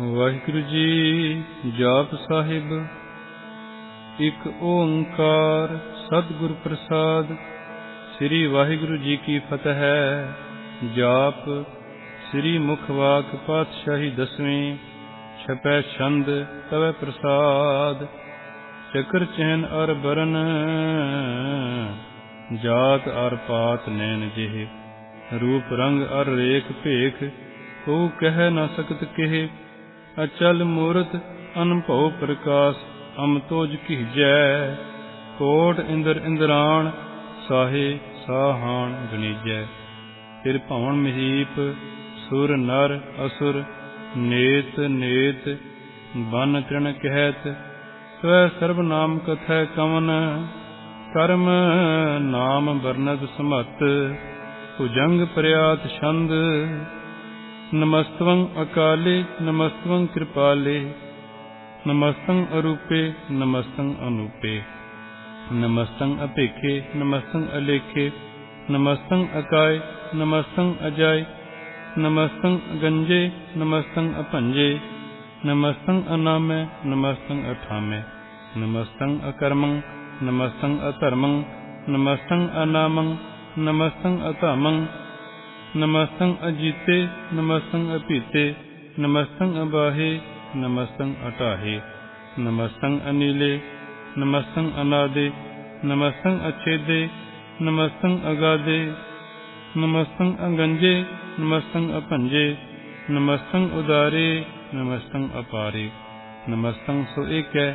ਵਾਹਿਗੁਰੂ ਜੀ ਜਾਪ ਸਾਹਿਬ। ਇੱਕ ਓੰਕਾਰ ਸਤਿਗੁਰ ਪ੍ਰਸਾਦ, ਸ੍ਰੀ ਵਾਹਿਗੁਰੂ ਜੀ ਕੀ ਫਤਿਹ। ਹੈ ਜਾਪ ਸ੍ਰੀ ਮੁਖਵਾਕ ਪਾਤਸ਼ਾਹੀ ਦਸਵੇਂ, ਛਪੈ ਛੰਦ ਤਵੇ ਪ੍ਰਸਾਦ। ਚਕਰ ਚੈਨ ਅਰ ਬਰਨ, ਜਾਤ ਅਰ ਪਾਤ ਨੈਣ ਜਿਹੇ। ਰੂਪ ਰੰਗ ਅਰ ਰੇਖ ਭੇਖ ਕੋ ਕਹਿ ਨਾ ਸਕਤ ਕਿਹ। ਅਚਲ ਮੂਰਤ ਅਨਭਉ ਪ੍ਰਕਾਸ਼ ਅਮਤੋਜ ਤੋਜ ਕੀਜੈ ਕੋਟ ਇੰਦਰ ਇੰਦਰਾਣ ਸਾਹੇ ਸਾਹਾਣ ਗਣੀਜੈ। ਫਿਰ ਭਵਨ ਮਹੀਪ, ਸੁਰ ਨਰ ਅਸੁਰ, ਨੇਤ ਨੇਤ, ਬਨ ਤ੍ਰਿਣ ਕਹਿਤ। ਸਵੈ ਸਰਬ ਨਾਮ ਕਥੈ ਕਵਨ ਕਰਮ ਨਾਮ ਵਰਨਤ ਸਮਤ। ਭੁਜੰਗ ਪ੍ਰਿਆਤ ਛੰਦ ਨਮਸਤਵੰ ਅਕਾਲੇ, ਨਮਸਤਵੰ ਕਿਰਪਾਲੇ। ਨਮਸਤੰ ਅਰੂਪੇ, ਨਮਸਤੰ ਅਨੂਪੇ। ਨਮਸਤੰ ਅਪੇਖੇ ਨਮਸਤੰ ਅਲੇਖੇ। ਨਮਸਤੰ ਅਕਾਏ, ਨਮਸਤੰ ਅਜਾਇ ਨਮਸਤੰ ਅਗੰਜੇ, ਨਮਸਤੰ ਅਭੰਜੇ। ਨਮਸਤੰ ਅਨਾਮੈ, ਨਮਸਤੰ ਅਠਾਮੈ। ਨਮਸਤੰ ਅਕਰਮੰ, ਨਮਸਤੰ ਅਧਰਮੰ। ਨਮਸਤੰ ਅਨਾਮੰ, ਨਮਸਤੰ ਅਧਾਮੰ। ਨਮਸਤੰ ਅਜੀਤੇ ਨਮਸਤੰ ਅਪੀਤੇ ਨਮਸਤੰ ਅਬਾਹੇ ਨਮਸਤੰ ਅਟਾਹੇ ਨਮਸਤੰ ਅਨੀਲੇ ਨਮਸਤੰ ਅਨਾਦੇ ਨਮਸਤੰ ਅਛੇਦੇ ਨਮਸਤੰ ਅਗਾਦੇ ਨਮਸਤੰ ਅਗੰਜੇ ਨਮਸਤੰ ਅਪੰਜੇ ਨਮਸਤੰ ਉਦਾਰੇ ਨਮਸਤੰ ਅਪਾਰੇ ਨਮਸਤੰ ਸੋ ਏਕੈ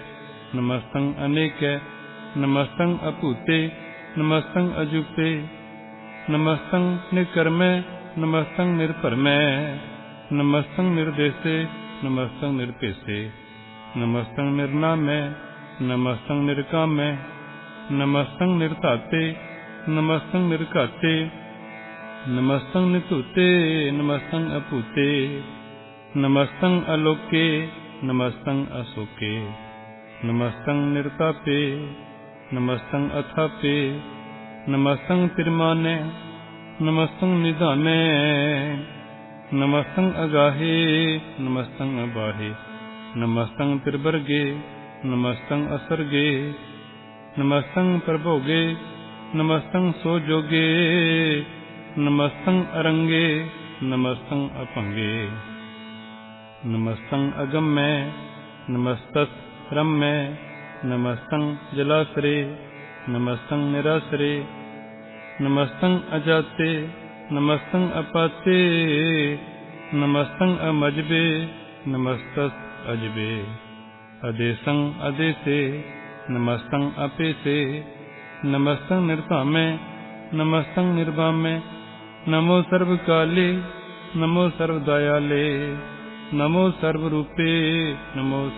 ਨਮਸਤੰ ਅਨੇਕੈ ਨਮਸਤੰ ਅਪੂਤੇ ਨਮਸਤੰ ਅਜੁਪੇ ਨਮਸਤੰ ਨਿਰਕਰਮੈ ਨਮਸਤੰ ਨਿਰਭਰਮੈ। ਨਮਸਤੰ ਨਿਰਦੇਸੇ, ਨਮਸਤੰ ਨਿਰਭੇਸੇ। ਨਮਸਤੰ ਨਿਰਨਾਮੈ, ਨਮਸਤੰ ਨਿਰਕਾਮੈ। ਨਮਸਤੰ ਨਿਰਧਾਤੇ, ਨਮਸਤੰ ਨਿਰਘਾਤੇ। ਨਮਸਤੰ ਨਿਤੂਤੇ ਨਮਸਤੰ ਅਪੂਤੇ ਨਮਸਤੰ ਅਲੋਕੇ, ਨਮਸਤੰ ਅਸੋਕੇ। ਨਮਸਤੰ ਨਿਰਤਾਪੇ, ਨਮਸਤੰ ਅਥਾਪੇ। ਨਮਸਤੰ ਤਿਰਮਾਨੇ ਨਮਸਤੰ ਨਿਧਾਨੇ ਨਮਸਤੰ ਅਗਾਹੇ ਨਮਸਤੰ ਅਬਾਹੇ ਨਮਸਤੰ ਤਿਰਬਰਗੇ ਨਮਸਤੰ ਅਸਰਗੇ ਨਮਸਤੰ ਪ੍ਰਭੋਗੇ ਨਮਸਤੰ ਸੋਜੋਗੇ ਨਮਸਤੰ ਅਰੰਗੇ ਨਮਸਤੰ ਅਪੰਗੇ। ਨਮਸਤੰ ਅਗੰਮੈ ਨਮਸਤਸ ਰੰਮੈ ਨਮਸਤੰ ਜਲਾਸਰੇ ਨਮਸਤੰ ਨਿਰਾਸਰੇ ਨਮਸਤੰ ਅਜਾਤੇ ਨਮਸਤੰ ਅਪਾਤੇ ਨਮਸਤੰ ਅਮਜਬੇ ਨਮਸਤਸ ਅਜਬੇ ਅਦੇਸੰ ਅਦੇਸੇ ਨਮਸਤੰ ਅਪੇਸੇ ਨਮਸਤੰ ਨਿਰਭਾਮੈ ਨਮਸਤੰ ਨਿਰਭਾਮੈ ਨਮੋ ਸਰਬ ਕਾਲੇ ਨਮੋ ਸਰਬ ਦਇਆਲੇ ਨਮੋ ਸਰਬ ਰੂਪੇ ਨਮੋ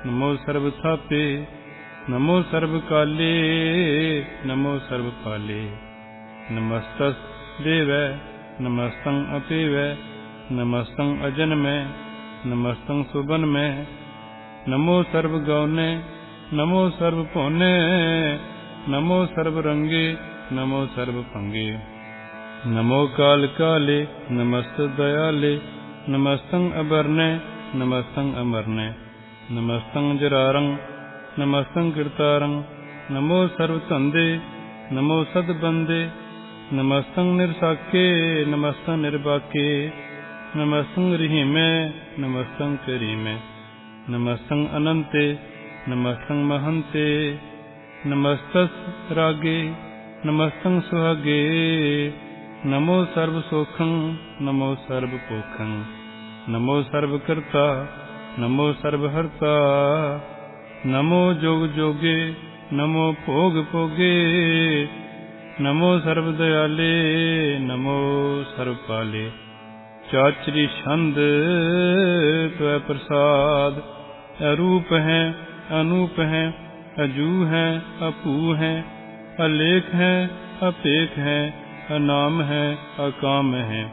ਸਰਬ ਭੂਪੇ ਨਮੋ ਸਰਬ ਖਾਪੇ ਨਮੋ ਸਰਬ ਥਾਪੇ ਨਮੋ ਸਰਬ ਕਾਲੇ ਨਮੋ ਸਰਬ ਕਾਲੇ ਨਮਸਤਸ ਦੇਵੈ ਨਮਸਤੰ ਅਪੇਵੈ ਨਮਸਤੰ ਅਜਨਮੈ ਨਮਸਤੰ ਸੁਬਨਮੈ ਨਮੋ ਸਰਬ ਗਉਨੇ ਨਮੋ ਸਰਬ ਭੋਨੇ ਨਮੋ ਨਮਸਤ ਦਇਆਲੇ ਨਮਸਤੰ ਅਬਰਨੇ ਜਰਾਰੰ ਨਮਸਤੰ ਕੀਰਤਾਰੰ ਨਮੋ ਸਰਬ ਧੰਦੇ ਨਮੋ ਸਦ ਬੰਦੇ ਨਮਸਤੰ ਨਿਰਸਾਕੇ ਨਮਸਤੰ ਨਿਰਬਾਕੇ ਨਮਸਤੰ ਰਹੀਮੈ ਨਮਸਤੰ ਕਰੀਮੈ ਨਮਸਤੰ ਅਨੰਤੇ ਨਮਸਤੰ ਮਹੰਤੇ ਨਮਸਤਸ ਰਾਗੇ ਨਮਸਤੰ ਸੁਹਾਗੇ ਨਮੋ ਸਰਬ ਸੋਖੰ ਨਮੋ ਸਰਬ ਪੋਖੰ ਨਮੋ ਸਰਬ ਕਰਤਾ ਨਮੋ ਸਰਬਹਰਤਾ, ਨਮੋ ਜੋਗ ਜੋਗੇ, ਨਮੋ ਭੋਗ ਭੋਗੇ, ਨਮੋ ਸਰਬ ਦਇਆਲੇ ਨਮੋ ਸਰਬ ਪਾਲੇ ਚਾਚਰੀ ਛੰਦ, ਤਵੈ ਪ੍ਰਸਾਦ, ਅਰੂਪ ਹੈ, ਅਨੂਪ ਹੈ, ਅਜੂ ਹੈ, ਅਪੂ ਹੈ, ਅਲੇਖ ਹੈ, ਅਪੇਖ ਹੈ, ਅਨਾਮ ਹੈ, ਅਕਾਮ ਹੈ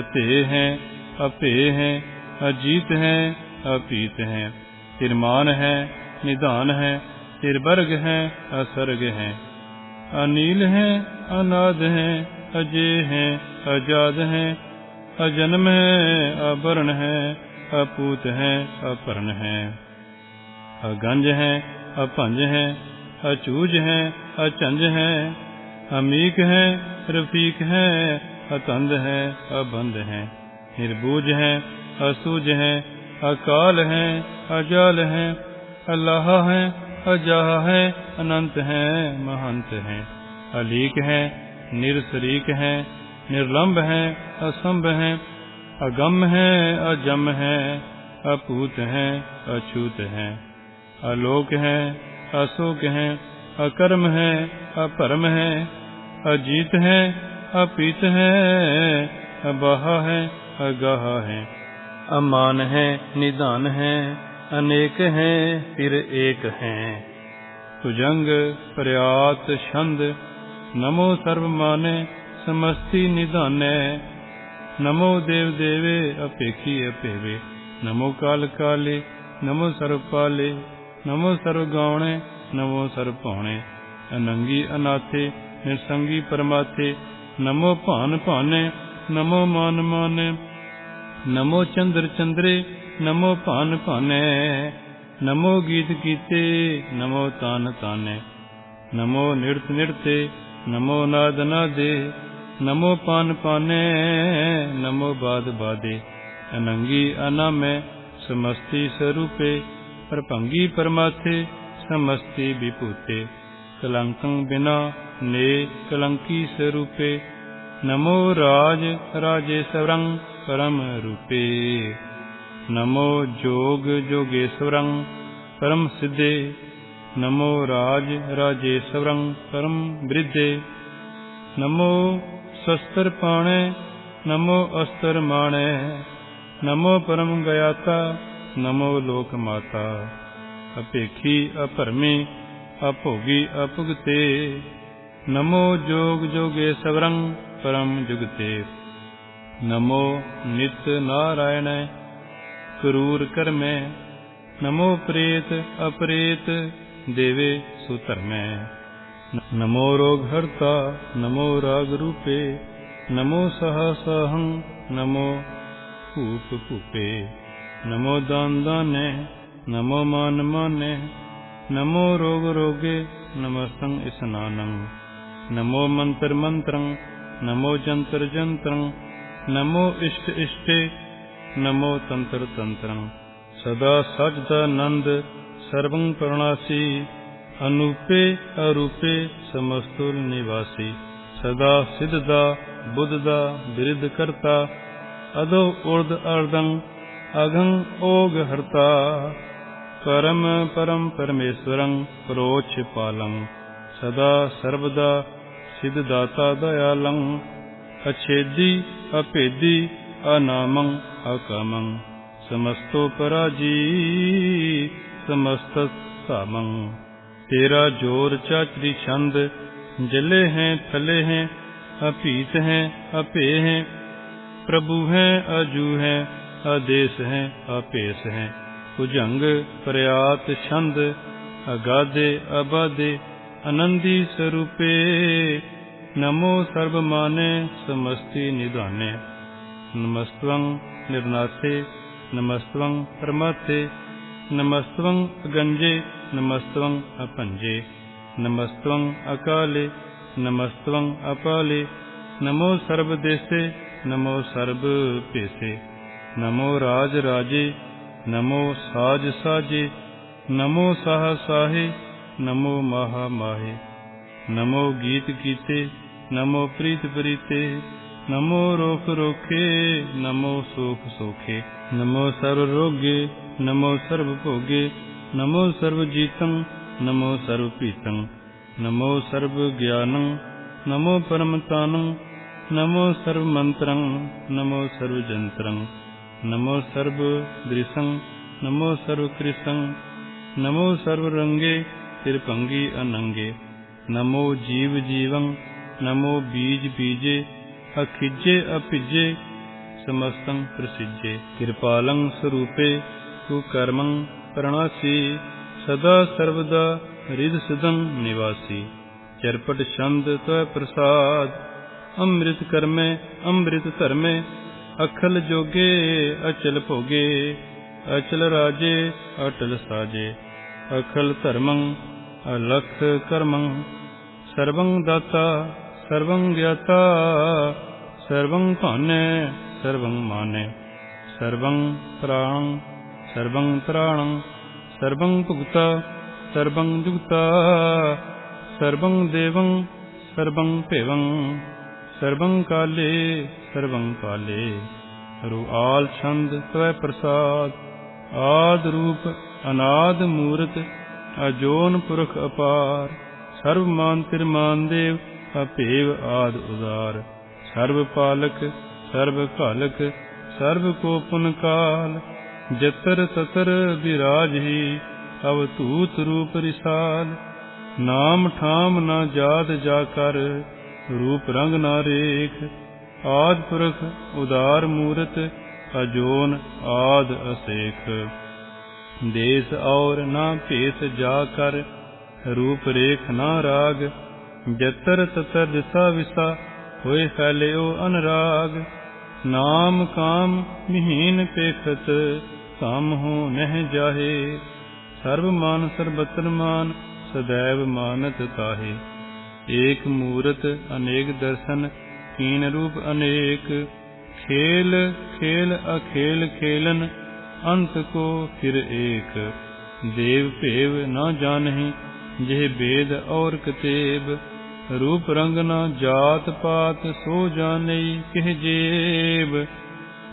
ਅਤੇ ਹੈ ਅਪੇ ਹੈ, ਅਜੀਤ ਹੈ ਅਪੀਤ ਹੈ। ਤਿਰਮਾਨ ਹੈ, ਨਿਧਾਨ ਹੈ ਤਿਰਬਰਗ ਹੈ, ਅਸਰਗ ਹੈ। ਅਨੀਲ ਹੈ, ਅਨਾਦ ਹੈ, ਅਜੇ ਹੈ, ਅਜਾਦ ਹੈ। ਅਜਨਮ ਹੈ ਅਬਰਨ ਹੈ, ਅਪੂਤ ਹੈ, ਅਪਰਨ ਹੈ। ਅਗੰਜ ਹੈ, ਅਭੰਜ ਹੈ, ਅਚੂਜ ਹੈ, ਅਚੰਜ ਹੈ। ਅਮੀਕ ਹੈ, ਰਫੀਕ ਹੈ, ਅਤੰਦ ਹੈ ਅਬੰਦ ਹੈ। ਨਿਰਬੂਜ ਹੈ, ਅਸੂਜ ਹੈ ਅਕਾਲ ਹੈ ਅਜਲ ਹੈ ਅੱਲਾਹ ਹੈ ਅਜਾਹ ਹੈ ਅਨੰਤ ਹੈ ਮਹੰਤ ਹੈ ਅਲੀਕ ਹੈ ਨਿਰਸਰੀਕ ਹੈ ਨਿਰਲੰਭ ਹੈ ਅਸੰਭ ਹੈ ਅਗੰਮ ਹੈ ਅਜਮ ਹੈ ਅਪੂਤ ਹੈ ਅਛੂਤ ਹੈ ਅਲੋਕ ਹੈ ਅਸੋਕ ਹੈ ਅਕਰਮ ਹੈ ਅਪਰਮ ਹੈ ਅਜੀਤ ਹੈ ਅਪੀਤ ਹੈ ਅਬਾਹ ਹੈ ਅਗਾਹ ਹੈ ਅਮਾਨ ਹੈ, ਨਿਧਾਨ ਹੈ, ਅਨੇਕ ਹੈ, ਫਿਰ ਏਕ ਹੈ। ਤੁਜੰਗ ਪ੍ਰਿਆਤ, ਛੰਦ, ਨਮੋ ਸਰਬ ਮਾਨੇ ਸਮਸਤੀ ਨਿਧਾਨੈ। ਨਮੋ ਦੇਵ ਦੇਵੇ, ਅਪੇਖੀ ਅਪੇਵੇ। ਨਮੋ ਕਾਲ ਕਾਲੇ, ਨਮੋ ਸਰਬ ਪਾਲੇ। ਨਮੋ ਸਰਬ ਗਾਉਣੇ, ਨਮੋ ਸਰਬ ਪਾਉਣੇ ਅਨੰਗੀ ਅਨਾਥੇ, ਨਿਰਸੰਗੀ ਪਰਮਾਥੇ। ਨਮੋ ਭਾਨ ਭਾਨੇ, ਨਮੋ ਮਾਨ ਮਾਨੇ। ਨਮੋ ਚੰਦਰ ਚੰਦਰੇ, ਨਮੋ ਭਾਨ ਭਾਨੇ। ਨਮੋ ਗੀਤ ਗੀਤੇ, ਨਮੋ ਤਾਨ ਤਾਨੇ। ਨਮੋ ਨਿਰਤ ਨਿਰਤੇ, ਨਮੋ ਨਾਦ ਨਾਦੇ। ਨਮੋ ਪਾਨ ਪਾਨੇ, ਨਮੋ ਬਾਦ ਬਾਦੇ। ਅਨੰਗੀ ਅਨਾਮੈ, ਸਮਸਤੀ ਸਰੂਪੇ। ਪਰਭੰਗੀ ਪਰਮਾਥੇ ਸਮਸਤੀ ਵਿਭੂਤੇ। ਕਲੰਕੰ ਬਿਨਾ ਨੇ ਕਲੰਕੀ ਸਰੂਪੇ। ਨਮੋ ਰਾਜ ਰਾਜੇ ਸਰੰ ਪਰਮ ਰੂਪੇ। ਨਮੋ ਜੋਗ ਜੋਗੇਸ਼ਵਰੰ, ਪਰਮ ਸਿੱਧੇ। ਨਮੋ ਰਾਜ ਰਾਜੇਸ਼ਵਰੰ, ਪਰਮ ਬ੍ਰਿਧੇ। ਨਮੋ ਸ਼ਸਤਰ ਪਾਣੇ, ਨਮੋ ਅਸਤਰ ਮਾਣੇ। ਨਮੋ ਪਰਮ ਗਿਆਤਾ ਨਮੋ ਲੋਕ ਮਾਤਾ। ਅਪੇਖੀ ਅਪਰਮੀ ਅਭੋਗੀ ਅਭੁਗਤੇ। ਨਮੋ ਜੋਗ ਜੋਗੇ ਸਵਰੰ ਪਰਮ ਜੁਗਤੇ। ਨਮੋ ਨਿਤ ਨਾਰਾਇਣ ਕਰੂਰ ਕਰਮੈ, ਨਮੋ ਪ੍ਰੇਤ ਅਪਰੇਤ ਦੇਵੇ ਸੁਧਰਮੈ। ਨਮੋ ਰੋਗ ਹਰਤਾ, ਨਮੋ ਰਾਗ ਰੂਪੇ, ਨਮੋ ਸਹਸਹੰ ਨਮੋ ਭੂਪ ਭੂਪੇ। ਨਮੋ ਦਾਨ ਦਾਨੇ, ਨਮੋ ਮਾਨ ਮਾਨੇ, ਨਮੋ ਰੋਗ ਰੋਗੇ ਨਮਸਤੰ ਇਸਨਾਨੰ। ਨਮੋ ਮੰਤਰ ਮੰਤਰੰ, ਨਮੋ ਜੰਤਰ ਜੰਤਰੰ ਨਮੋ ਇਸ਼ਟ ਇਸ਼ਟੇ, ਨਮੋ ਤੰਤਰ ਤੰਤਰੰ। ਸਦਾ ਸਜਦਾ ਨੰਦ ਸਰਵੰ ਪ੍ਰਣਾਸੀ, ਅਨੂਪੇ ਅਰੂਪੇ ਸਮਸਤੁਲ ਨਿਵਾਸੀ। ਸਦਾ ਸਿੱਧਦਾ ਬੁੱਧਦਾ ਬਿਰਧ ਕਰਤਾ ਅਦੋ ਉਰਦ ਅਰਦੰ ਅਗੰ ਓਗ ਹਰਤਾ। ਪਰਮ ਪਰਮ ਪਰਮੇਸ਼ਵਰੰ ਪ੍ਰੋਛ ਪਾਲੰ। ਸਦਾ ਸਰਬਦਾ ਸਿਧ ਦਾਤਾ ਦਇਆਲੰ। ਅਛੇਦੀ ਅਭੇਦੀ ਅਨਾਮੰ ਅਕਮੰ ਸਮਸਤੋ ਪਰਾਜੀ ਸਮਸਤ ਸਾਮੰ। ਤੇਰਾ ਜੋਰ ਚਾਚਰੀ ਛੰਦ, ਜਲੇ ਹੈ, ਥਲੇ ਹੈ, ਅਭੀਤ ਹੈ ਅਪੇ ਹੈ। ਪ੍ਰਭੂ ਹੈ, ਅਜੂ ਹੈ, ਅਦੇਸ਼ ਹੈ, ਅਪੇਸ਼ ਹੈ। ਭੁਜੰਗ ਪ੍ਰਿਆਤ ਛੰਦ, ਅਗਾਦੇ, ਅਬਾਦੇ, ਅਨੰਦੀ ਸਰੂਪੇ। ਨਮੋ ਸਰਬ ਮਾਨੇ ਸਮਸਤੀ ਨਿਧਾਨੇ। ਨਮਸਤਵੰ ਨਿਰਨਾਥੇ, ਨਮਸਤਵੰ ਪਰਮਾਥੇ, ਨਮਸਤਵੰ ਅਗੰਜੇ ਨਮਸਤਵੰ ਅਪੰਜੇ, ਨਮਸਤਵੰ ਅਕਾਲੇ, ਨਮਸਤਵੰ ਅਪਾਲੇ। ਨਮੋ ਸਰਬ ਦੇਸੇ, ਨਮੋ ਸਰਬ ਭੇਸੇ। ਨਮੋ ਰਾਜ ਰਾਜੇ, ਨਮੋ ਸਾਜ ਸਾਜੇ। ਨਮੋ ਸਾਹ ਸਾਹੇ, ਨਮੋ ਮਹਾ ਮਾਹੇ। ਨਮੋ ਪ੍ਰੀਤ ਪ੍ਰੀਤੇ ਨਮੋ ਰੋਖ ਰੋਖੇ ਨਮੋ ਸੁਖ ਸੁਖੇ ਨਮੋ ਸਰਬ ਰੋਗੇ ਨਮੋ ਸਰਬ ਭੋਗੇ ਨਮੋ ਸਰਬ ਜੀਤੰ ਨਮੋ ਸਰਬ ਪੀਤੰ ਨਮੋ ਸਰਬ ਗਿਆਨੰ ਨਮੋ ਪਰਮਤਾਨੰ ਨਮੋ ਸਰਬ ਮੰਤਰੰ ਨਮੋ ਸਰਬ ਜੰਤਰੰ ਨਮੋ ਸਰਬ ਦ੍ਰਿਸੰ ਨਮੋ ਸਰਬ ਕ੍ਰਿਸੰ ਨਮੋ ਸਰਬ ਰੰਗੇ ਤਿਰਪੰਗੀ ਅਨੰਗੇ ਨਮੋ ਜੀਵ ਜੀਵੰ ਨਮੋ ਬੀਜ ਬੀਜੇ, ਅਖਿਜੇ ਅਪਿਜੇ, ਸਮਸਤੰ ਪ੍ਰਸਿਜੇ। ਕਿਰਪਾਲੰ ਸਰੂਪੇ, ਤੂ ਕਰਮੰ ਪ੍ਰਣਾਸੀ, ਸਦਾ ਸਰਵਦਾ ਰਿਦ ਸਦੰ ਨਿਵਾਸੀ। ਚਰਪਟ ਛੰਦ ਤੈ ਪ੍ਰਸਾਦ, ਅੰਮ੍ਰਿਤ ਕਰਮੇ, ਅੰਮ੍ਰਿਤ ਧਰਮੇ, ਅਖਲ ਜੋਗੇ, ਅਚਲ ਭੋਗੇ, ਅਚਲ ਰਾਜੇ, ਅਟਲ ਸਾਜੇ। ਅਖਲ ਧਰਮੰ, ਅਲਖ ਕਰਮੰ, ਸਰਵੰ ਦਾਤਾ ਸਰਵੰ ਗਿਆਤਾ ਸਰਵੰ ਭਾਨੈ, ਸਰਵੰ ਮਾਨੈ। ਸਰਵੰ ਪ੍ਰਾਣੰ, ਸਰਵੰ ਤ੍ਰਾਣੰ ਸਰਵੰ ਭੁਗਤਾ, ਸਰਵੰ ਜੁਗਤਾ। ਸਰਵੰ ਦੇਵੰ, ਸਰਵੰ ਭੇਵੰ। ਸਰਵੰ ਕਾਲੇ ਸਰਵੰ ਕਾਲੇ ਰੂਆਲ ਛੰਦ ਤਵੈ ਪ੍ਰਸਾਦ, ਆਦ ਰੂਪ ਅਨਾਦ ਮੂਰਤ, ਅਜੋਨ ਪੁਰਖ ਅਪਾਰ। ਸਰਬ ਮਾਨ ਤਿਰਮਾਨ ਦੇਵ ਅਭੇਵ ਆਦ ਉਦਾਰ। ਸਰਬ ਪਾਲਕ ਸਰਬ ਘਾਲਕ ਸਰਬ ਕੋ ਪੁਨ ਕਾਲ। ਜਤਰ ਤਤਰ ਵਿਰਾਜਹੀ ਅਵਤੂਤ ਰੂਪ ਰਿਸਾਲ। ਨਾਮ ਠਾਮ ਨਾ ਜਾਤ ਜਾ ਕਰ, ਰੂਪ ਰੰਗ ਨਾ ਰੇਖ। ਆਦ ਪੁਰਖ ਉਦਾਰ ਮੂਰਤ, ਅਜੋਨ ਆਦ ਅਸੇਖ। ਦੇਸ ਔਰ ਨਾ ਭੇਸ ਜਾ ਕਰ, ਰੂਪ ਰੇਖ ਨਾ ਰਾਗ। ਜਤਰ ਤਤਰ ਦਿਸਾ ਵਿਸਾ ਹੋਏ ਫੈਲਿਓ ਅਨਰਾਗ। ਨਾਮ ਕਾਮ ਮਿਹੀਨ ਪੇਖਤ ਕੰਮ ਹੋ ਨਹਿ ਜਾਹੇ। ਸਰਬ ਮਾਨ ਸਰਬਤਰ ਮਾਨ ਸदैव ਮਾਨਤ ਤਾਹੇ। ਏਕ ਮੂਰਤ ਅਨੇਕ ਦਰਸ਼ਨ, ਕੀਨ ਰੂਪ ਅਨੇਕ। ਖੇਲ ਖੇਲ ਅਖੇਲ ਖੇਲਨ, ਅੰਤ ਕੋ ਫਿਰ ਏਕ। ਦੇਵ ਭੇਵ ਨਾ ਜਾਣਹੀ, ਜਿਹ ਬੇਦ ਔਰ ਕਤੇਬ। ਰੂਪ ਰੰਗ ਨਾ ਜਾਤ ਪਾਤ ਸੋ ਜਾਣਈ ਕਿਹ ਜੇਬ।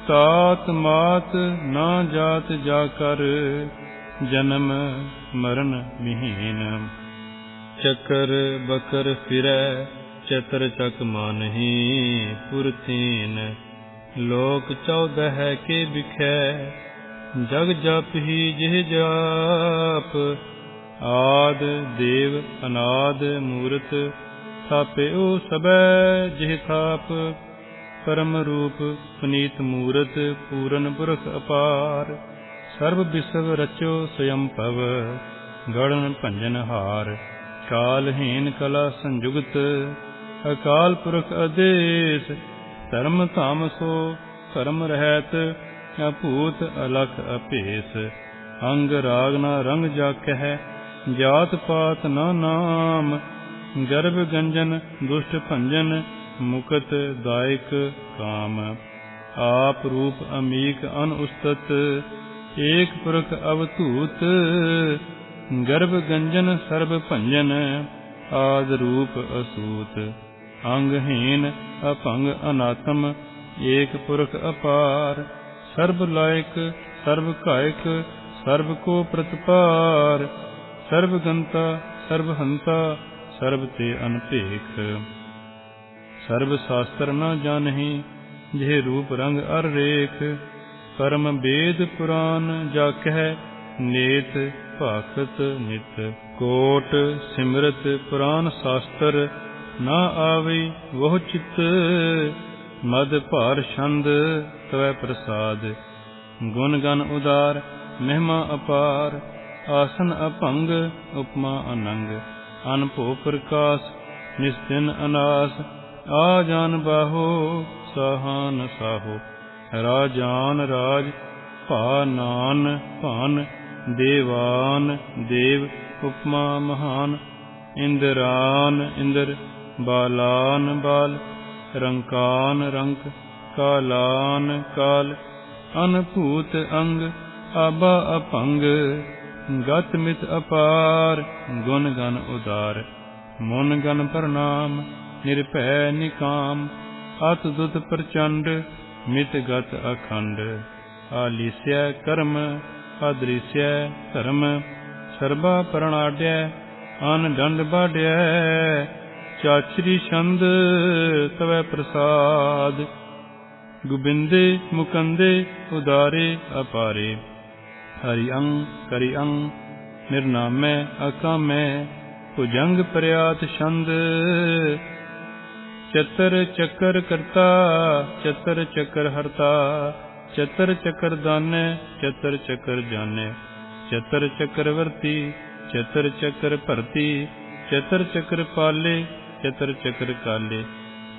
ਤਾਤ ਮਾਤ ਨਾ ਜਾਤ ਜਾ ਕਰ, ਜਨਮ ਮਰਨ ਮਿਹੀਨ। ਚੱਕਰ ਬਕਰ ਫਿਰੈ, ਚਤਰ ਚੱਕ ਮਾਨਹੀ ਪੁਰਤੀਨ। ਲੋਕ ਚੌਦਹ ਕੇ ਵਿਖੈ, ਜਗ ਜਪ ਹੀ ਜਿਹ ਜਾਪ। ਆਦ ਦੇਵ ਅਨਾਦ ਮੂਰਤ ਥਾਪਿਓ ਸਬੈ ਜਿਹ ਥਾਪ, ਪਰਮ ਰੂਪ ਪੁਨੀਤ ਮੂਰਤ ਪੂਰਨ ਪੁਰਖ ਅਪਾਰ। ਸਰਬ ਵਿਸਵ ਰਚੋ ਸਯੰ ਭਵ, ਗੜਨ ਭੰਜਨ ਹਾਰ। ਕਾਲਹੀਨ ਕਲਾ ਸੰਯੁਗਤ ਅਕਾਲ ਪੁਰਖ ਅਦੇਸ਼। ਧਰਮ ਧਾਮ ਸੋ ਕਰਮ ਰਹਿਤ, ਅਭੂਤ ਅਲਖ ਅਪੇਸ਼ ਅੰਗ ਰਾਗ ਨਾ ਰੰਗ ਜਾਕਹਿ ਜਾਤ ਪਾਤ ਨਾ ਨਾਮ। ਗਰਭ ਗੰਜਨ, ਦੁਸ਼ਟ ਭੰਜਨ, ਮੁਕਤ ਦਾਇਕ ਕਾਮ। ਆਪ ਰੂਪ ਅਮੀਕ ਅਨ ਏਕ ਪੁਰਖ ਅਵਧੂਤ, ਗਰਭ ਗੰਜਨ, ਸਰਬ ਭੰਜਨ, ਆਦ ਰੂਪ ਅਸੂਤ। ਅੰਗਹੀਨ ਅਭੰਗ ਅਨਾਤਮ, ਏਕ ਪੁਰਖ ਅਪਾਰ। ਸਰਬ ਲਾਇਕ, ਸਰਬ ਕਾਇਕ, ਸਰਬ ਕੋ ਪ੍ਰਤਪਾਰ। ਸਰਬ ਗੰਤਾ, ਸਰਬ ਹੰਤਾ ਸਰਬ ਤੇ ਅਨਭੇਖ। ਸਰਬ ਸ਼ਾਸਤਰ ਨ ਜਾਣਹੀ, ਜਿਹੇ ਰੂਪ ਰੰਗ ਅਰ ਰੇਖ। ਕਰਮ ਵੇਦ ਪੁਰਾਨ ਜਾ ਕਹਿ ਨੇਤ ਭਾਖਤ ਨਿਤ। ਕੋਟ ਸਿਮਰਤ ਪੁਰਾਨ ਸ਼ਾਸਤਰ ਨਾ ਆਵੇ, ਵਹ ਚਿਤ। ਮਦ ਭਾਰ ਛੰਦ ਤਵੈ ਪ੍ਰਸਾਦ। ਗੁਣ ਗਨ ਉਦਾਰ, ਮਹਿਮਾ ਅਪਾਰ। ਆਸਨ ਅਪੰਗ ਉਪਮਾ ਅਨੰਗ। ਅਨਭੋ ਪ੍ਰਕਾਸ਼ ਨਿਸਤਿਨ ਅਨਾਸ, ਆ ਜਾਨ ਬਾਹੋ, ਸਹਾਨ ਸਾਹੋ। ਰਾਜਾਨ ਰਾਜ, ਭਾ ਨਾਨ ਭਾਨ, ਦੇਵਾਨ ਦੇਵ, ਉਪਮਾ ਮਹਾਨ। ਇੰਦਰਾਨ ਇੰਦਰ, ਬਾਲਾਨ ਬਾਲ, ਰੰਕਾਨ ਰੰਕ, ਕਾਲਾਨ ਕਾਲ। ਅਨਭੂਤ ਅੰਗ, ਆਬਾ ਅਪੰਗ ਗਤ ਮਿਤ ਅਪਾਰ, ਗੁਣ ਗਨ ਉਦਾਰ। ਮਨ ਗਨ ਪ੍ਰਣਾਮ ਨਿਰਭੈ ਨਿਕਾਮ। ਅਤ ਦੁਤ ਪ੍ਰਚੰਡ, ਮਿਤ ਗਤ ਅਖੰਡ। ਆਲੀਸੈ ਕਰਮ ਅਦ੍ਰਿਸੈ ਧਰਮ। ਸਰਬਾ ਪ੍ਰਣਾਡਿਆ ਅਨ ਡੰਡ ਬਾਡਿਆ ਚਾਚਰੀ ਛੰਦ, ਤਵੈ ਪ੍ਰਸਾਦ। ਗੁਬਿੰਦੇ ਮੁਕੰਦੇ ਉਦਾਰੇ ਅਪਾਰੇ। ਹਰਿ ਅੰਗ ਕਰਿ ਅੰਗ ਨਿਰਨਾਮੈ ਅਕਾਮੈ ਭੁਜੰਗ ਪ੍ਰਿਆਤ ਛੰਦ ਚਤਰ ਚੱਕਰ ਕਰਤਾ ਚਤਰ ਚੱਕਰ ਹਰਤਾ ਚਤਰ ਚੱਕਰ ਦਾਨੈ ਚਤਰ ਚੱਕਰ ਜਾਣੈ ਚਤਰ ਚੱਕਰ ਵਰਤੀ ਚਤਰ ਚੱਕਰ ਭਰਤੀ ਚਤਰ ਚੱਕਰ ਪਾਲੇ ਚਤਰ ਚੱਕਰ ਕਾਲੇ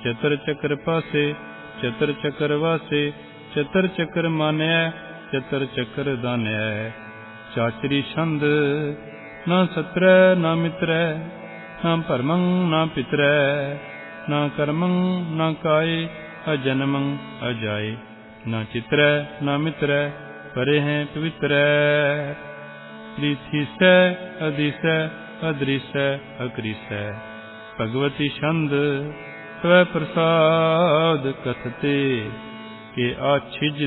ਚਤਰ ਚੱਕਰ ਪਾਸੇ ਚਤਰ ਚੱਕਰ ਵਾਸੇ ਚਤਰ ਚੱਕਰ ਮਾਨਿਆ ਚਤਰ ਚੱਕਰ ਦਾਨਿਆ ਚਾਚਰੀ ਛੰਦ, ਨਾ ਸਤਰੈ, ਨਾ ਮਿਤਰੈ, ਨਾ ਭਰਮੰ, ਨਾ ਪਿਤਰੈ, ਨਾ ਕਰਮੰ, ਨਾ ਕਾਏ, ਅਜਨਮੰ, ਅਜਾਏ। ਨਾ ਚਿਤਰੈ, ਨਾ ਮਿਤਰੈ, ਪਰੇ ਹੈ ਪਵਿੱਤਰੈ। ਲੀਥੀਸੈ ਅਦੀਸੈ ਅਦ੍ਰਿਸੈ, ਅਕ੍ਰਿਸੈ। ਭਗਵਤੀ ਛੰਦ, ਤਵੈ ਪ੍ਰਸਾਦ ਕਥਤੇ। ਕਿ ਆ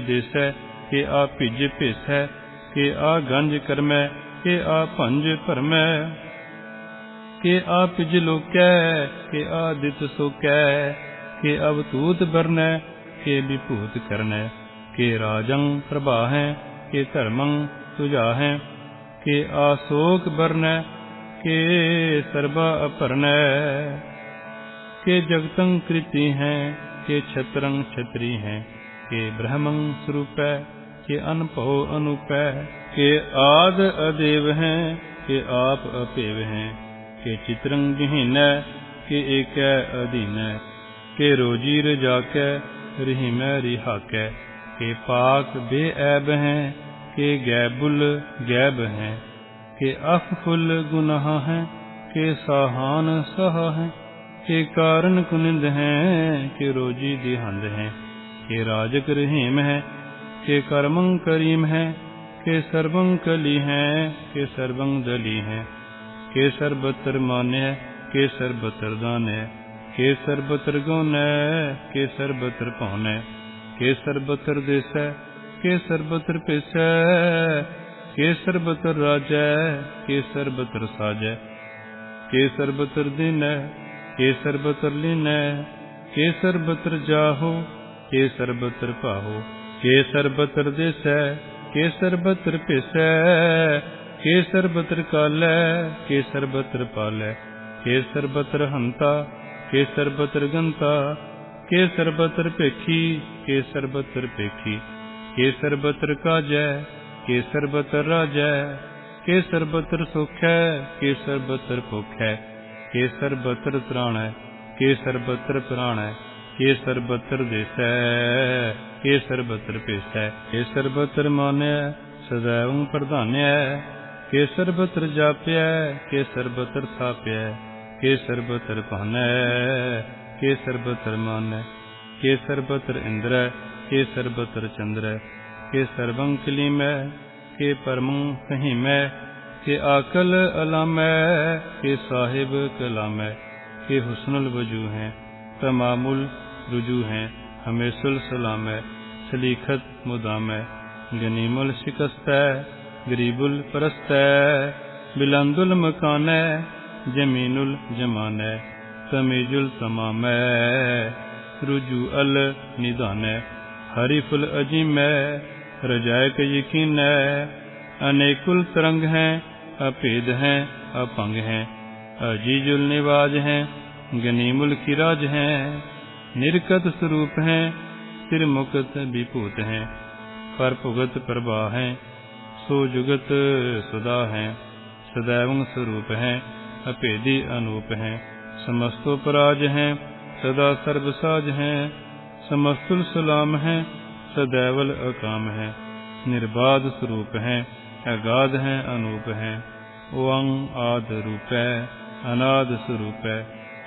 ਦੇਸੈ ਕਿ ਆ ਭਿਜ ਭੇਸੈ, ਕਿ ਆ ਗੰਜ ਕਰਮੈ, ਕਿ ਆ ਭੰਜ ਭਰਮੈ। ਕਿ ਆ ਪਿਜ ਲੋਕੈ, ਕਿ ਆ ਦਿਤ ਸੋਕੈ। ਕਿ ਅਵਤੂਤ ਬਰਨੈ ਕਿ ਵਿਭੂਤ ਕਰਨੈ। ਕਿ ਰਾਜੰ ਪ੍ਰਭਾਹੈ, ਕਿ ਧਰਮੰ ਤੁਜਾਹੈ ਕਿ ਆਸੋਕ ਬਰਨੈ ਕਿ ਸਰਬਾ ਅਪਰਨੈ। ਕਿ ਜਗਤੰ ਕ੍ਰਿਤੀ ਹੈ ਕਿ ਛਤਰੰ ਛਤਰੀ ਹੈ ਕਿ ਬ੍ਰਹਮੰ ਸਰੂਪੈ ਕਿ ਅਨਭਉ ਅਨੂਪੈ, ਕਿ ਆਦ ਅਦੇਵ ਹੈ, ਕਿ ਆਪ ਅਭੇਵ ਹੈ, ਕਿ ਚਿਤਰੰ ਗਹੀਨੈ ਕਿ ਏਕੈ ਅਧੀਨੈ, ਕਿ ਰੋਜੀ ਰਜਾਕੈ, ਰਹਿਮੈ ਰਿਹਾਕੈ, ਕਿ ਪਾਕ ਬੇਐਬ ਹੈ, ਕਿ ਗੈਬੁਲ ਗੈਬ ਹੈ, ਕਿ ਅਫ ਫੁੱਲ ਗੁਨਾਹ ਹੈ, ਕਿ ਸਾਹਾਨ ਸਹ ਹੈ, ਕਿ ਕਾਰਨ ਕੁਨਿੰਦ ਹੈ ਕਿ ਰੋਜੀ ਦਿਹੰਦ ਹੈ ਕਿ ਰਾਜਕ ਰਹੀਮ ਹੈ ਕਿ ਕਰਮੰ ਕਰੀਮ ਹੈ ਕਿ ਸਰਬੰ ਕਲੀ ਹੈ ਕਿ ਸਰਬੰ ਦਲੀ ਹੈ ਕਿ ਸਰਬਤਰ ਮਾਨਿਆ ਕਿ ਸਰਬਤਰ ਦਾਨੈ ਕਿ ਸਰਬਤਰ ਗਉਨੈ ਕਿ ਸਰਬਤਰ ਭਉਨੈ ਕਿ ਸਰਬਤਰ ਦੇਸੈ ਕਿ ਸਰਬਤਰ ਪੇਸੈ ਕਿ ਸਰਬਤਰ ਰਾਜੈ ਕਿ ਸਰਬਤਰ ਸਾਜੈ ਕਿ ਸਰਬਤਰ ਦਿਨੈ ਕਿ ਸਰਬਤਰ ਲੀਨੈ ਕਿ ਸਰਬਤਰ ਜਾਹੋ ਕਿ ਸਰਬਤਰ ਭਾਹੋ ਕੇ ਸਰਬਤਰ ਦੇਸੈ ਕਿ ਸਰਬਤਰ ਭੇਸੈ ਕਿ ਸਰਬਤਰ ਕਾਲੈ ਕੇ ਸਰਬਤਰ ਪਾਲੈ ਕੇ ਸਰਬਤਰ ਹੰਤਾ ਕਿ ਸਰਬਤਰ ਗੰਤਾ ਕਿ ਸਰਬਤਰ ਭੇਖੀ ਕੇ ਸਰਬਤਰ ਭੇਖੀ ਕਿ ਸਰਬਤਰ ਕਾਜੈ ਕਿ ਸਰਬਤਰ ਰਾਜੈ ਕਿ ਸਰਬਤਰ ਸੁਖੈ ਕਿ ਸਰਬਤਰ ਭੁਖੈ ਕਿ ਸਰਬਤਰ ਤ੍ਰਾਣੈ ਕਿ ਸਰਬਤਰ ਪ੍ਰਾਣੈ ਕਿ ਸਰਬਤਰ ਦੇਸੈ ਕਿ ਸਰਬਤਰ ਭੇਸੈ ਕਿ ਸਰਬਤਰ ਮਾਨਿਆ ਸदैवੰ ਪ੍ਰਧਾਨਿਆ ਕਿ ਸਰਬਤਰ ਜਾਪਿਆ ਕਿ ਸਰਬਤਰ ਥਾਪਿਆ ਕਿ ਸਰਬਤਰ ਭਾਨੈ ਕਿ ਸਰਬਤਰ ਮਾਨੈ। ਕਿ ਸਰਬਤਰ ਇੰਦਰੈ ਕਿ ਸਰਬਤਰ ਚੰਦਰੈ। ਕਿ ਸਰਬੰ ਕਲੀਮੈ ਕਿ ਪਰਮੰ ਕਹੀਮੈ। ਕਿ ਆਕਲ ਅਲਾਮੈ, ਕਿ ਸਾਹਿਬ ਕਲਾਮੈ। ਕਿ ਹੁਸਨੁਲ ਵਜੂ ਹੈ, ਤਮਾਮੁਲ ਰੁਜੂ ਹੈ, ਹਮੇਸੁਲ ਸਲਾਮੈ। ਸਲੀਖਤ سلیخت مدام غنیم الشکست غریب الپرست بلند المکان جمین الجمان تمیز التمام رجوع الندان حریف العظیم رجائے کا یقین انیک الترنگ ہیں، اپید ہیں، اپنگ ہیں عجیز النواز ہیں گنیم الکراج ہیں، نرکت سروپ ہیں ਸਿਰ ਮੁਕਤ ਵਿਭੂਤ ਹੈ, ਪਰ ਭੁਗਤ ਪ੍ਰਭਾ ਹੈ, ਸੋ ਜੁਗਤ ਸਦਾ ਹੈ, ਸਦੈਵੰ ਸਰੂਪ ਹੈ, ਅਭੇਦੀ ਅਨੂਪ ਹੈ, ਸਮਸਤੋ ਪਰਾਜ ਹੈ, ਸਦਾ ਸਰਬ ਸਾਜ ਹੈ, ਸਮਸਤੁਲ ਸਲਾਮ ਹੈ ਸदैवल ਅਕਾਮ ਹੈ ਨਿਰਬਾਦ ਸਰੂਪ ਹੈ, ਅਗਾਧ ਹੈ, ਅਨੂਪ ਹੈ ਓੰ ਆਦ ਰੂਪੈ, ਅਨਾਦ ਸਰੂਪੈ,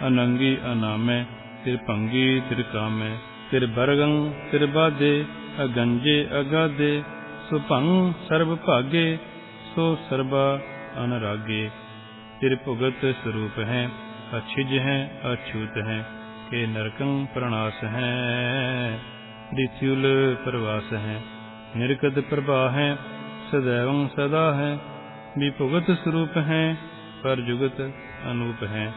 ਅਨੰਗੀ ਅਨਾਮੈ ਤ੍ਰਿਪੰਗੀ ਤ੍ਰਿਕਾਮੈ ਤਿਰਬਰਗੰ ਤਿਰਬਾਦੇ ਅਗੰਜੇ ਅਗਾਦੇ ਸੁਭੰ ਸਰਬ ਭਾਗੇ, ਸੋ ਸਰਬਾ ਅਨਰਾਗੇ। ਤਿਰਭੁਗਤ ਸਰੂਪ ਹੈ, ਅਛਿਜ ਹੈ, ਅਛੂਤ ਹੈ, ਕੇ ਨਰਕੰ ਪ੍ਰਣਾਸ ਹੈ। ਰਿਥਿਉਲ ਪ੍ਰਵਾਸ ਹੈ ਨਿਰਕਤ ਪ੍ਰਭਾ ਹੈ ਸदैवं ਸਦਾ ਹੈ। ਵਿਭੁਗਤ ਸਰੂਪ ਹੈ, ਪਰ ਜੁਗਤ ਅਨੂਪ ਹੈ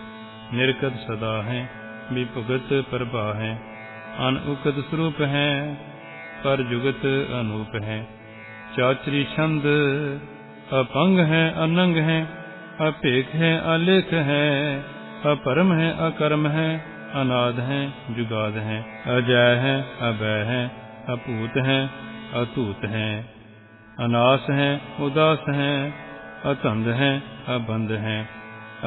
ਨਿਰਕਤ ਸਦਾ ਹੈ ਵਿਭੁਗਤ ਪ੍ਰਭਾ ਹੈ। ਅਨੁਕਤ ਸਰੂਪ ਹੈ, ਪਰ ਜੁਗਤ ਅਨੂਪ ਹੈ। ਚਾਚਰੀ ਛੰਦ, ਅਪੰਗ ਹੈ, ਅਨੰਗ ਹੈ, ਅਭੇਖ ਹੈ, ਅਲੇਖ ਹੈ, ਅਪਰਮ ਹੈ, ਅਕਰਮ ਹੈ, ਅਨਾਦ ਹੈ, ਜੁਗਾਦ ਹੈ। ਅਜੈ ਹੈ ਅਬੈ ਹੈ ਅਪੂਤ ਹੈ ਅਤੂਤ ਹੈ। ਅਨਾਸ ਹੈ, ਉਦਾਸ ਹੈ, ਅਤੰਦ ਹੈ ਅਬੰਦ ਹੈ।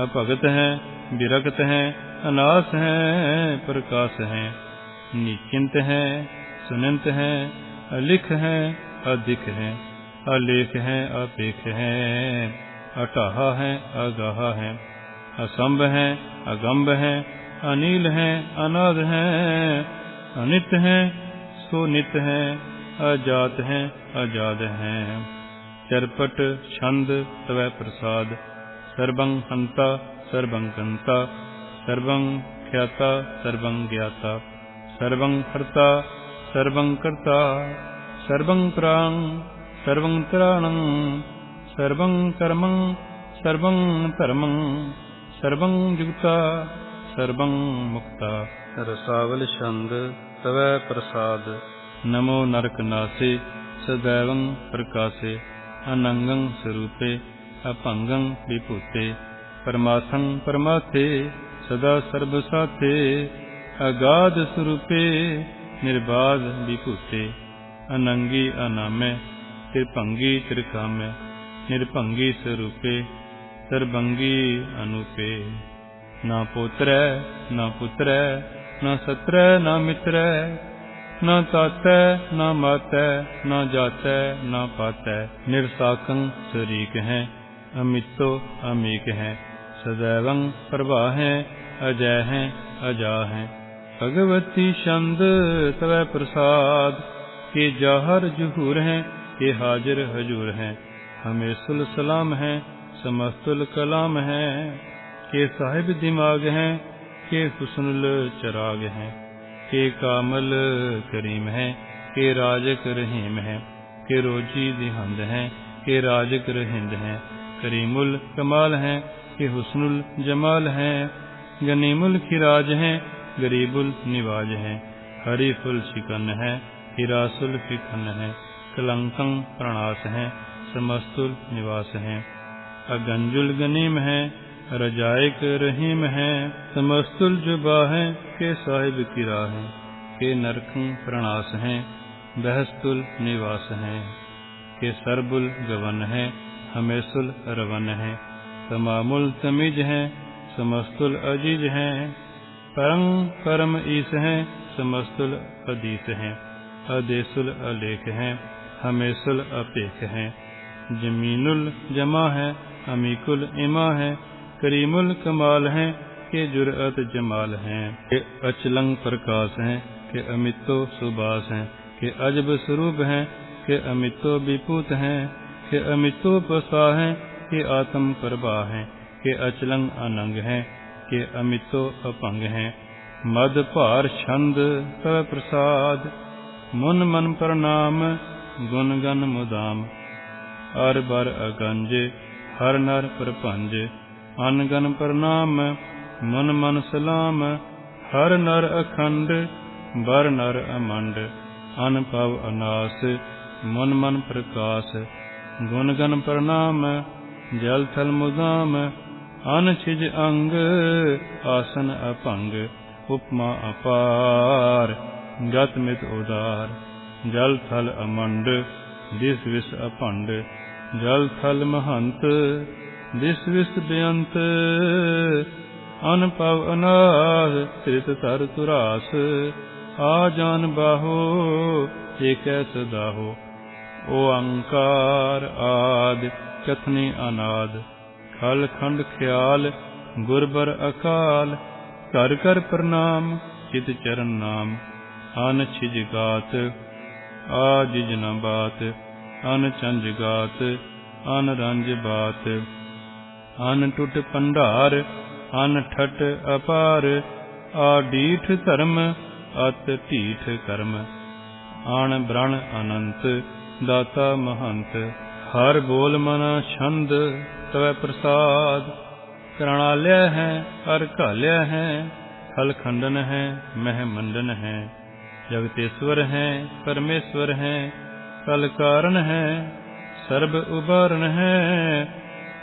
ਅਭਗਤ ਹੈ, ਵਿਰਕਤ ਹੈ, ਅਨਾਸ ਹੈ, ਪ੍ਰਕਾਸ਼ ਹੈ। निश्चिंत है सुनंत है अलिख है अधिक है अलेख है अपेख है अटह है अगह है असंभ है अगम्ब है अनिल है अनद है अनित है सुनित है अजात है अजाद है चरपट छंद तवै प्रसाद सर्वं हंता सर्वं कंता सर्वं ख्याता सर्वं ज्ञाता सर्वं हर्ता सर्वं कर्ता सर्वं प्रां सर्वं त्राणं सर्वं कर्मं सर्वं धर्मं सर्वं जुगता सर्वं मुक्ता रसावल छंद तवै प्रसाद नमो नरक नासे सदैवं प्रकाशे अनंगं स्वरूपे अपंगं विभूते परमाथं परमाथे सदा सर्व ਅਗਾਧ ਸਰੂਪੇ ਨਿਰਬਾਦ ਵਿਭੂਤੇ, ਅਨੰਗੀ ਅਨਾਮੈ, ਤ੍ਰਿਭੰਗੀ ਤ੍ਰਿਕਾਮੈ ਨਿਰਭੰਗੀ ਸਰੂਪੇ, ਸਰਬੰਗੀ ਅਨੁਪੇ। ਨਾ ਪੁੱਤਰੈ ਨਾ ਪੁੱਤਰੈ, ਨਾ ਸਤਰ, ਨਾ ਮਿੱਤਰ, ਨਾ ਤਾਤੈ, ਨਾ ਮਾਤੈ, ਨਾ ਜਾਤੈ, ਨਾ ਪਾਤੈ। ਨਿਰਸਾਕੰ ਸਰੀਕ ਹੈ, ਅਮਿਤੋ ਅਮੀਕ ਹੈ, ਸਦੈਵੰ ਪ੍ਰਭਾ ਹੈ, ਅਜੈ ਹੈ, ਅਜਾ ਹੈ। بھگوتی شند سو پرساد کے جاہر جہور ہیں کہ حاضر حجور ہیں ہمیں سلسلام ہیں سمست الکلام ہیں کہ صاحب دماغ ہیں کہ حسن الچراغ ہیں کے کامل کریم ہیں کہ راجک رحیم ہیں کہ روجی دہند ہیں کے راجک رہند ہیں کریم الکمال ہیں کہ حسن الجمال ہیں گنیم الخراج ہیں غریب النواج ہے، حریف الشکن ہے، ہراس الفکن ہے، کلنکن پرناس ہے، سمست النواس ہے۔ اگنج الغنیم ہے، رجائق رحیم ہے، سمست الجبا ہے کہ صاحب کی راہ ہے کہ نرکھن پرناس ہیں بحث النواس ہے۔ کہ سرب الگون ہے، ہمیس الرون ہے۔ تمام التمیج ہے، سمست العجیج ہیں پرم کرم عیس ہیں سمست العدیث ہیں ادیس الیک ہیں ہمیس الیک ہیں جمین الجما ہیں امیک الما ہیں کریم الکمال ہیں کہ جرأت جمال ہیں کہ اچلنگ پرکاش ہیں کہ امتو سباس ہیں کہ عجب سروپ ہیں کہ امتو بپوت ہیں کہ امتو پسا ہیں کہ آتم پربا ہیں کہ اچلنگ اننگ ہیں के अमितो अपंग है मद भार छंद तव प्रसाद मुन मन प्रणाम गुण गन मुदाम अर बर अगंज हर नर प्रपंज अनगन प्रणाम मन मन सलाम हर नर अखंड बर नर अमंड अन पव अनास मन मन प्रकाश गुण गन प्रणाम जल थल मुदाम ਅਨ ਛਿਜ ਅੰਗ, ਆਸਨ ਅਪੰਗ ਉਪਮਾ ਅਪਾਰ ਗਤ ਮਿਤ ਉਦਾਰ, ਜਲ ਥਲ ਅਮੰਡ, ਦਿਸ ਵਿਸ ਅਪੰਡ ਜਲ ਥਲ ਮਹੰਤ, ਦਿਸ ਵਿਸ ਬੇਅੰਤ, ਅਨਪਵ ਅਨਾਦ ਤ੍ਰਿਤ ਤਰ ਤੁਰਾਸ, ਆ ਜਾਨ ਬਾਹੋ ਏਕੈ ਸਦਾਹੋ ਓੰਕਾਰ ਆਦ, ਕਥਨੇ ਅਨਾਦ। ਹਲ ਖੰਡ ਖਿਆਲ ਗੁਰਬਰ ਅਕਾਲ। ਕਰ ਕਰ ਪ੍ਰਣਾਮ, ਚਿਤ ਚਰਨ ਨਾਮ। ਅਨ ਛਿਜ ਗਾਤ, ਆ ਜਿਜ ਨ ਬਾਤ। ਅਨ ਚੰਜ ਗਾਤ, ਅਨ ਰੰਜ ਬਾਤ। ਅਨ ਟੁੱਟ ਪੰਡਾਰ ਅਨ ਠਟ ਅਪਾਰ। ਆ ਡੀਠ ਧਰਮ, ਅਤ ਢੀਠ ਕਰਮ। ਆਣ ਬ੍ਰਣ ਅਨੰਤ, ਦਾਤਾ ਮਹੰਤ। ਹਰ ਬੋਲ ਮਨ ਛੰਦ। ਤਵੈ ਪ੍ਰਸਾਦ। ਕਰਣਾਲਿਆ ਹੈ, ਹਰ ਘਾਲਿਆ ਹੈ ਖਲ ਖੰਡਨ ਹੈ, ਮਹਿ ਮੰਡਨ ਹੈ। ਜਗਤੇਸ਼ਵਰ ਹੈ, ਪਰਮੇਸ਼ਵਰ ਹੈ ਕਲ ਕਾਰਨ ਹੈ, ਸਰਬ ਉਬਾਰਨ ਹੈ।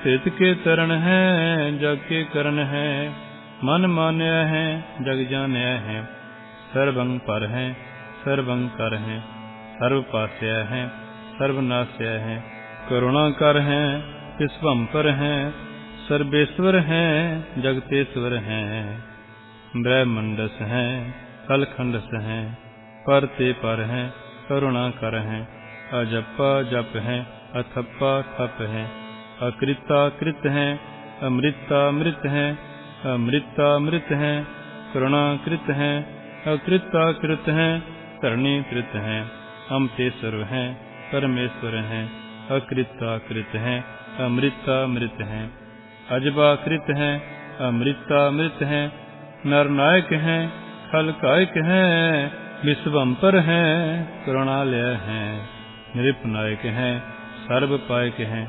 ਤਿਤ ਕੇ ਤਰਨ ਹੈ, ਜਗ ਕੇ ਕਰਨ ਹੈ। ਮਨ ਮਾਨਿਆ ਹੈ, ਜਗ ਜਾਣਿਆ ਹੈ। ਸਰਬੰ ਪਰ ਹੈ ਸਰਬੰ ਕਰ ਹੈ। ਸਰਬ ਪਾਸਿਆ ਹੈ ਸਰਬ ਨਾਸਿਆ ਹੈ। ਕਰੁਣਾ ਕਰ ਹੈ ਵਿਸਵੰ ਪਰ ਹੈ ਸਰਬੇਸ਼ਵਰ ਹੈ ਜਗਤੇਸ਼ਵਰ ਹੈ ਬ੍ਰਹਮੰਡਸ ਹੈ ਕਲਖੰਡਸ ਹੈ ਪਰ ਤੇ ਪਰ ਹੈ ਕਰੁਣਾ ਕਰ ਹੈ ਅਜਪਾ ਜਪ ਹੈ ਅਥੱਪਾ ਥਪ ਹੈ ਅਕ੍ਰਿਤਾ ਕ੍ਰਿਤ ਹੈ ਅਮ੍ਰਿਤਾ ਮ੍ਰਿਤ ਹੈ ਅਮ੍ਰਿਤਾ ਮ੍ਰਿਤ ਹੈ ਕਰੁਣਾ ਕ੍ਰਿਤ ਹੈ ਅਕ੍ਰਿਤਾ ਕ੍ਰਿਤ ਹੈ ਧਰਣੀ ਕ੍ਰਿਤ ਹੈ ਅਮਤੇ ਸਰਵ ਹੈ ਪਰਮੇਸ਼ਵਰ ਹੈ ਅਕ੍ਰਿਤਾ ਕ੍ਰਿਤ ਹੈ ਅਮ੍ਰਿਤਾ ਮ੍ਰਿਤ ਹੈ ਅਜਬਾ ਕ੍ਰਿਤ ਹੈ ਅਮ੍ਰਿਤਾ ਮ੍ਰਿਤ ਹੈ ਨਰ ਨਾਇਕ ਹੈ ਖਲ ਕਾਇਕ ਹੈ ਵਿਸਵੰਪਰ ਹੈ ਕਰੁਣਾ ਲਿਆ ਹੈ ਨਿਰਪ ਨਾਇਕ ਹੈ ਸਰਬ ਪਾਇਕ ਹੈ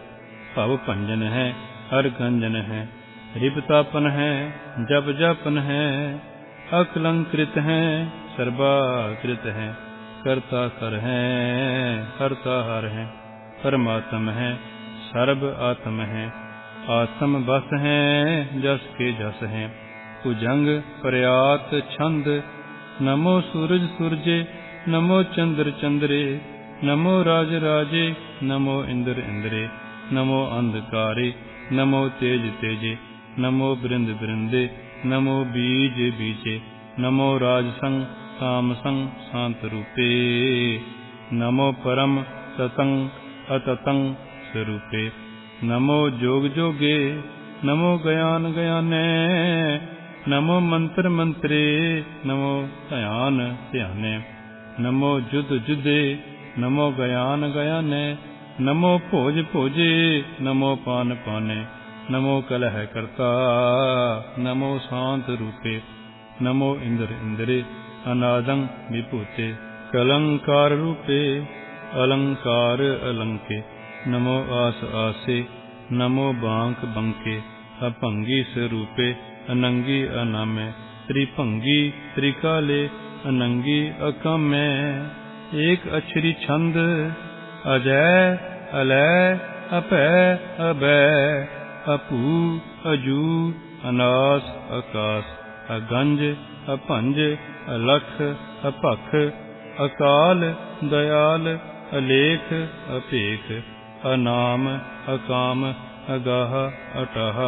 ਭਵ ਭੰਜਨ ਹੈ ਹਰ ਗੰਜਨ ਹੈ ਰਿਪਤਾਪਨ ਹੈ ਜਪ ਜਪਨ ਹੈ ਅਕਲੰਕ੍ਰਿਤ ਹੈ ਸਰਬਾ ਕ੍ਰਿਤ ਹੈ ਕਰਤਾ ਸਰਬ ਆਤਮ ਹੈ, ਆਤਮ ਬਸ ਹੈ, ਜਸ ਕੇ ਜਸ ਹੈ। ਭੁਜੰਗ ਪ੍ਰਿਆਤ ਛੰਦ, ਨਮੋ ਸੂਰਜ ਸੂਰਜੇ, ਨਮੋ ਚੰਦਰ ਚੰਦਰੇ, ਨਮੋ ਰਾਜ ਰਾਜੇ, ਨਮੋ ਇੰਦਰ ਇੰਦਰੇ, ਨਮੋ ਅੰਧਕਾਰੇ, ਨਮੋ ਤੇਜ ਤੇਜੇ, ਨਮੋ ਬ੍ਰਿੰਦ ਬ੍ਰਿੰਦੇ, ਨਮੋ ਬੀਜ ਬੀਜੇ, ਨਮੋ ਰਾਜ ਸੰਗ ਕਾਮ ਸੰਗ, ਸ਼ਾਂਤ ਰੂਪੇ। ਨਮੋ ਪਰਮ ਸਤੰ ਅਤਤੰ ਸਰੂਪੇ। ਨਮੋ ਜੋਗ ਜੋਗੇ, ਨਮੋ ਗਿਆਨ ਗਿਆਨੇ, ਨਮੋ ਮੰਤਰ ਮੰਤਰੇ, ਨਮੋ ਧਿਆਨ ਧਿਆਨੇ। ਨਮੋ ਜੁਦ ਜੁਦੇ, ਨਮੋ ਗਿਆਨ ਗਿਆਨੇ, ਨਮੋ ਭੋਜ ਭੋਜੇ, ਨਮੋ ਪਾਨ ਪਾਨੇ। ਨਮੋ ਕਲਹ ਕਰਤਾ, ਨਮੋ ਸ਼ਾਂਤ ਰੂਪੇ। ਨਮੋ ਇੰਦਰ ਇੰਦਰੇ, ਅਨਾਦੰ ਵਿਭੂਤੇ। ਕਲੰਕਾਰ ਰੂਪੇ, ਅਲੰਕਾਰ ਅਲੰਕੇ। ਨਮੋ ਆਸ ਆਸੇ ਨਮੋ ਬਾਂਕ ਬੰਕੇ ਅਭੰਗੀ ਸਰੂਪੇ ਅਨੰਗੀ ਅਨਾਮੇ ਤ੍ਰਿਭੰਗੀ ਤ੍ਰਿਕਾਲੇ ਅਨੰਗੀ ਅਕਮੈ ਏਕ ਅਛਰੀ ਛੰਦ ਅਜੈ ਅਲੈ ਅਪੈ ਅਬੈ ਅਪੂ ਅਜੂ ਅਨਾਸ ਆਕਾਸ ਅਗੰਜ ਅਭੰਜ ਅਲਖ ਅਭਖ ਅਕਾਲ ਦਇਆਲ ਅਲੇਖ ਅਭੇਖ ਅਨਾਮ ਅਕਾਮ ਅਗਾਹ ਅਟਹ।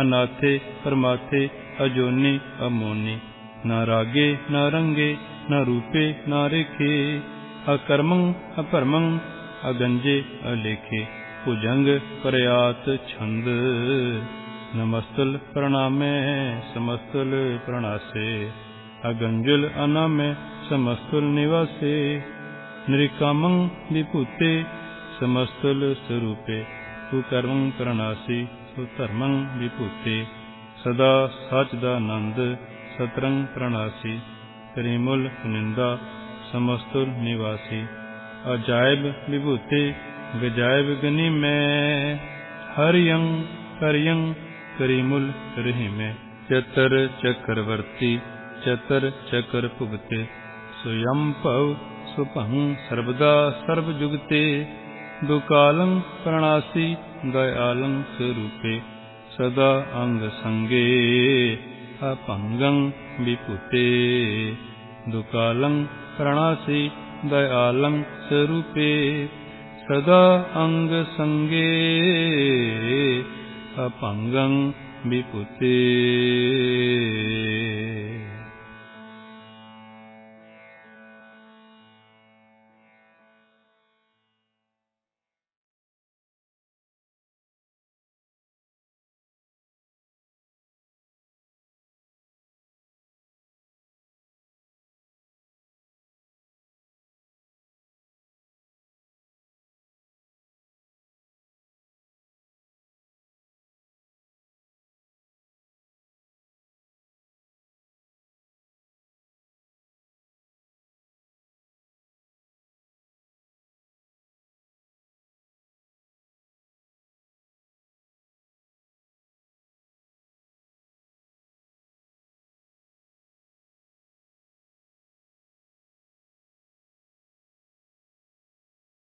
ਅਨਾਥੇ ਪਰਮਾਥੇ ਅਜੋਨੀ ਅਮੋਨੀ। ਨਾ ਰਾਗੇ, ਨਾ ਰੰਗੇ, ਨਾ ਰੂਪੇ, ਨਾ ਰੇਖੇ। ਅਕਰਮੰ, ਅਪਰਮੰ, ਅਗੰਜੇ, ਅਲੇਖੇ। ਭੁਜੰਗ, ਪ੍ਰਯਾਤ, ਛੰਦ। ਨਮਸਤਲ, ਪ੍ਰਣਾਮੇ, ਸਮਸਤਲ, ਪ੍ਰਣਾਸੇ। ਅਗੰਜਲ, ਅਨਾਮੇ, ਸਮਸਤਲ, ਨਿਵਾਸੇ। ਨਿਰਕਾਮੰ ਵਿਭੂਤੇ ਸਮਸਤਲ ਸਰੂਪੇ, ਤੂ ਕਰਮੰ ਪ੍ਰਣਾਸੀ ਤੂ ਧਰਮੰ ਵਿਭੂਤੇ। ਸਦਾ ਸਚ ਦਾ ਆਨੰਦ, ਸਤਰੰਗ ਪ੍ਰਣਾਸੀ। ਕਰੀਮੁਲ ਨਿੰਦਾ ਸਮਸਤੁਲ ਨਿਵਾਸੀ। ਅਜਾਇਬ ਵਿਭੂਤੇ ਗਜਾਇਬ ਗਨੀ ਮੈਂ। ਹਰਿਯੰ ਕਰਿਯੰ ਕਰੀਮੁਲ ਰਹਿਮੇ ਚਤਰ ਚਕਰਵਰਤੀ ਚਤਰ ਚਕਰ ਭੁਗਤੇ। ਸੁਯੰ ਭਵ ਸੁਭੰ ਸਰਬਦਾ ਸਰਬ ਜੁਗਤੇ। ਦੁਕਾਲੰ ਪ੍ਰਣਾਸੀ ਦਇਆਲੰ ਸਰੂਪੇ, ਸਦਾ ਅੰਗ ਸੰਗੇ ਅਪੰਗੰ ਵਿਭੂਤੇ ਦੁਕਾਲੰ ਪ੍ਰਣਾਸੀ ਦਇਆਲੰ ਸਰੂਪੇ, ਸਦਾ ਅੰਗ ਸੰਗੇ ਅਪੰਗੰ ਵਿਭੂਤੇ